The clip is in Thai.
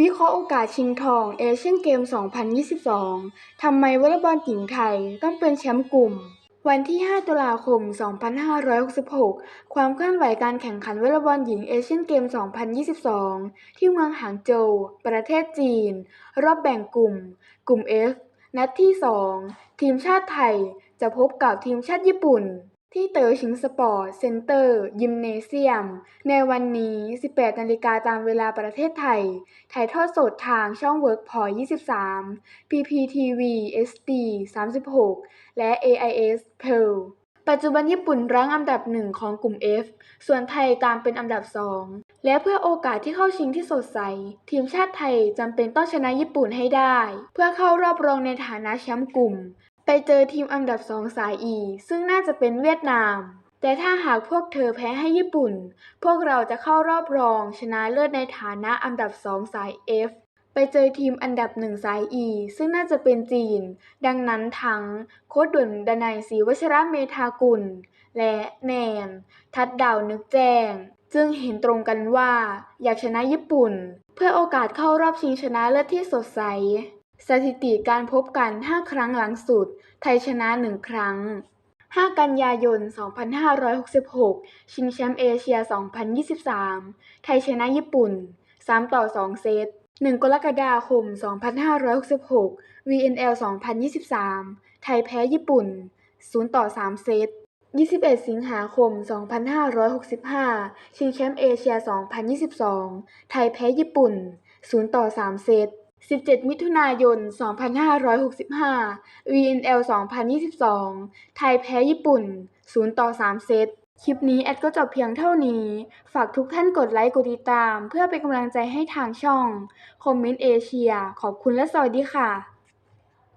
วิเคราะห์โอกาสชิงทองเอเชียนเกม 2022 ทำไมวอลเลย์บอลหญิงไทยต้องเป็นแชมป์กลุ่ม วันที่ 5 ตุลาคม 2566 ความเคลื่อนไหวการแข่งขันวอลเลย์บอลหญิงเอเชียนเกม 2022 ที่เมืองหางโจว ประเทศจีน รอบแบ่งกลุ่ม กลุ่ม F นัดที่ 2 ทีมชาติไทยจะพบกับทีมชาติญี่ปุ่น ที่เต๋อฉิงสปอร์ตเซ็นเตอร์ ยิมเนเซียม ในวันนี้ 18 นาฬิกาตามเวลาประเทศไทย ถ่ายทอดสดทางช่องเวิร์กพอย23 PPTV SD 36 และ AIS Pearl ปัจจุบันญี่ปุ่นรั้งอันดับหนึ่งของกลุ่ม F ส่วนไทยตามเป็นอันดับสองและเพื่อโอกาสที่เข้าชิงที่สดใส ทีมชาติไทยจำเป็นต้องชนะญี่ปุ่นให้ได้ เพื่อเข้ารอบรองในฐานะแชมป์กลุ่ม ไปเจอทีมอันดับสองสาย E ซึ่งน่าจะเป็นเวียดนาม แต่ถ้าหากพวกเธอแพ้ให้ญี่ปุ่น พวกเราจะเข้ารอบรองชนะเลิศในฐานะอันดับสองสาย F ไปเจอทีมอันดับหนึ่งสาย E ซึ่งน่าจะเป็นจีน ดังนั้นทั้งโค้ชด่วนดนัยศรีวชระเมธากุล และแนน ทัดดาวนึกแจ้ง จึงเห็นตรงกันว่า อยากชนะญี่ปุ่น เพื่อโอกาสเข้ารอบชิงชนะเลิศที่สดใส สถิติการพบกัน 5 ครั้งหลังสุด ไทยชนะ 1 ครั้ง 5 กันยายน 2566 ชิงแชมป์เอเชีย 2023 ไทยชนะญี่ปุ่น 3 ต่อ 2 เซต 1 กรกฎาคม 2566 VNL 2023 ไทยแพ้ญี่ปุ่น 0 ต่อ 3 เซต 21 สิงหาคม 2565 ชิงแชมป์เอเชีย 2022 ไทยแพ้ญี่ปุ่น 0 ต่อ 3 เซต 17 มิถุนายน 2565 VNL 2022 ไทยแพ้ญี่ปุ่น 0 ต่อ 3 เซต คลิปนี้แอดก็จบเพียงเท่านี้ ฝากทุกท่านกดไลค์ กดติดตาม เพื่อเป็นกำลังใจให้ทางช่อง คอมเมนต์เอเชีย ขอบคุณและสวัสดีค่ะ